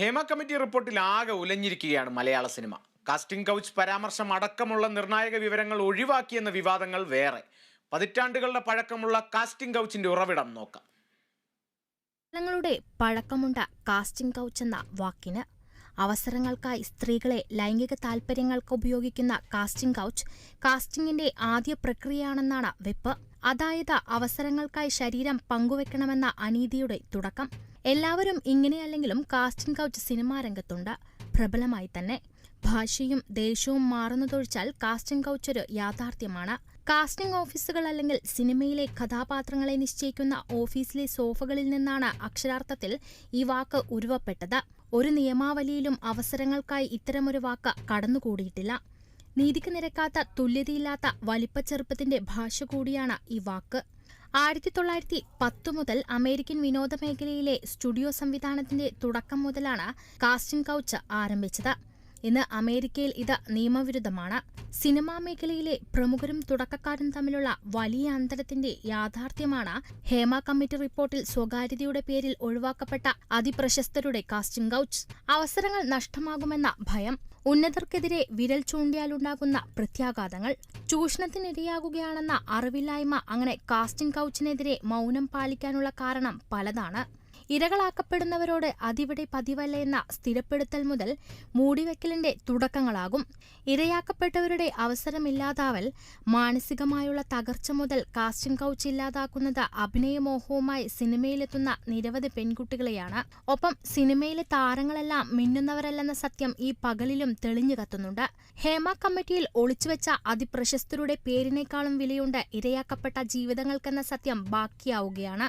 Hema committee റിപ്പോർട്ടിൽ ആകെ ഉലഞ്ഞിരിക്കുകയാണ് മലയാള cinema. Casting couch പരാമർശം അടക്കമുള്ള നിർണായക വിവരങ്ങൾ ഒഴിവാക്കിയെന്ന വിവാദങ്ങൾ വേറെ. പതിറ്റാണ്ടുകളുടെ പഴക്കമുള്ള കാസ്റ്റിംഗ് കൗച്ചിന്റെ ഉറവിടം നോക്കാം. പഴക്കമുണ്ട കാസ്റ്റിംഗ് കൗച്ച് എന്ന വാക്കിന് അവസരങ്ങൾക്കായി സ്ത്രീകളെ ലൈംഗിക താൽപ്പര്യങ്ങൾക്ക് ഉപയോഗിക്കുന്ന കാസ്റ്റിംഗ് കൗച്ച് കാസ്റ്റിംഗിന്റെ ആദ്യ പ്രക്രിയയാണെന്നാണ് വെപ്പ്. അതായത് അവസരങ്ങൾക്കായി ശരീരം പങ്കുവെക്കണമെന്ന അനീതിയുടെ തുടക്കം. എല്ലാവരും ഇങ്ങനെയല്ലെങ്കിലും കാസ്റ്റിംഗ് കൗച്ച് സിനിമാ രംഗത്തുണ്ട്. പ്രബലമായി തന്നെ. ഭാഷയും ദേശവും മാറുന്നതൊഴിച്ചാൽ കാസ്റ്റിംഗ് കൗച്ച് ഒരു യാഥാർത്ഥ്യമാണ്. കാസ്റ്റിംഗ് ഓഫീസുകൾ അല്ലെങ്കിൽ സിനിമയിലെ കഥാപാത്രങ്ങളെ നിശ്ചയിക്കുന്ന ഓഫീസിലെ സോഫകളിൽ നിന്നാണ് അക്ഷരാർത്ഥത്തിൽ ഈ വാക്ക് ഉരുവപ്പെട്ടത്. ഒരു നിയമാവലിയിലും അവസരങ്ങൾക്കായി ഇത്തരമൊരു വാക്ക് കടന്നുകൂടിയിട്ടില്ല. നീതിക്ക് നിരക്കാത്ത തുല്യതയില്ലാത്ത വലിപ്പച്ചെറുപ്പത്തിന്റെ ഭാഷ കൂടിയാണ് ഈ വാക്ക്. ആയിരത്തി തൊള്ളായിരത്തി പത്ത് മുതൽ അമേരിക്കൻ വിനോദ മേഖലയിലെ സ്റ്റുഡിയോ സംവിധാനത്തിന്റെ തുടക്കം മുതലാണ് കാസ്റ്റിംഗ് കൗച്ച് ആരംഭിച്ചത്. ഇന്ന് അമേരിക്കയിൽ ഇത് നിയമവിരുദ്ധമാണ്. സിനിമാ മേഖലയിലെ പ്രമുഖരും തുടക്കക്കാരും തമ്മിലുള്ള വലിയ അന്തരത്തിന്റെ യാഥാർത്ഥ്യമാണ് ഹേമ കമ്മിറ്റി റിപ്പോർട്ടിൽ സ്വകാര്യതയുടെ പേരിൽ ഒഴിവാക്കപ്പെട്ട അതിപ്രശസ്തരുടെ കാസ്റ്റിംഗ് കൌച്ച്. അവസരങ്ങൾ നഷ്ടമാകുമെന്ന ഭയം. ഉന്നതർക്കെതിരെ വിരൽ ചൂണ്ടിയാലുണ്ടാകുന്ന പ്രത്യാഘാതങ്ങൾ. ചൂഷണത്തിനിരയാകുകയാണെന്ന അറിവില്ലായ്മ അങ്ങനെ കാസ്റ്റിംഗ് കൗച്ചിനെതിരെ മൗനം പാലിക്കാനുള്ള കാരണം പലതാണ്. ഇരകളാക്കപ്പെടുന്നവരോട് അതിവിടെ പതിവല്ല എന്ന സ്ഥിരപ്പെടുത്തൽ മുതൽ മൂടിവെക്കലിന്റെ തുടക്കങ്ങളാകും. ഇരയാക്കപ്പെട്ടവരുടെ അവസരമില്ലാതാവൽ മാനസികമായുള്ള തകർച്ച മുതൽ കാസ്റ്റിംഗ് കൗച്ച് ഇല്ലാതാക്കുന്നത് അഭിനയമോഹവുമായി സിനിമയിലെത്തുന്ന നിരവധി പെൺകുട്ടികളെയാണ്. ഒപ്പം സിനിമയിലെ താരങ്ങളെല്ലാം മിന്നുന്നവരല്ലെന്ന സത്യം ഈ പകലിലും തെളിഞ്ഞു കത്തുന്നുണ്ട്. ഹേമ കമ്മിറ്റിയിൽ ഒളിച്ചുവെച്ച അതിപ്രശസ്തരുടെ പേരിനേക്കാളും വിലയുണ്ട് ഇരയാക്കപ്പെട്ട ജീവിതങ്ങൾക്കെന്ന സത്യം ബാക്കിയാവുകയാണ്.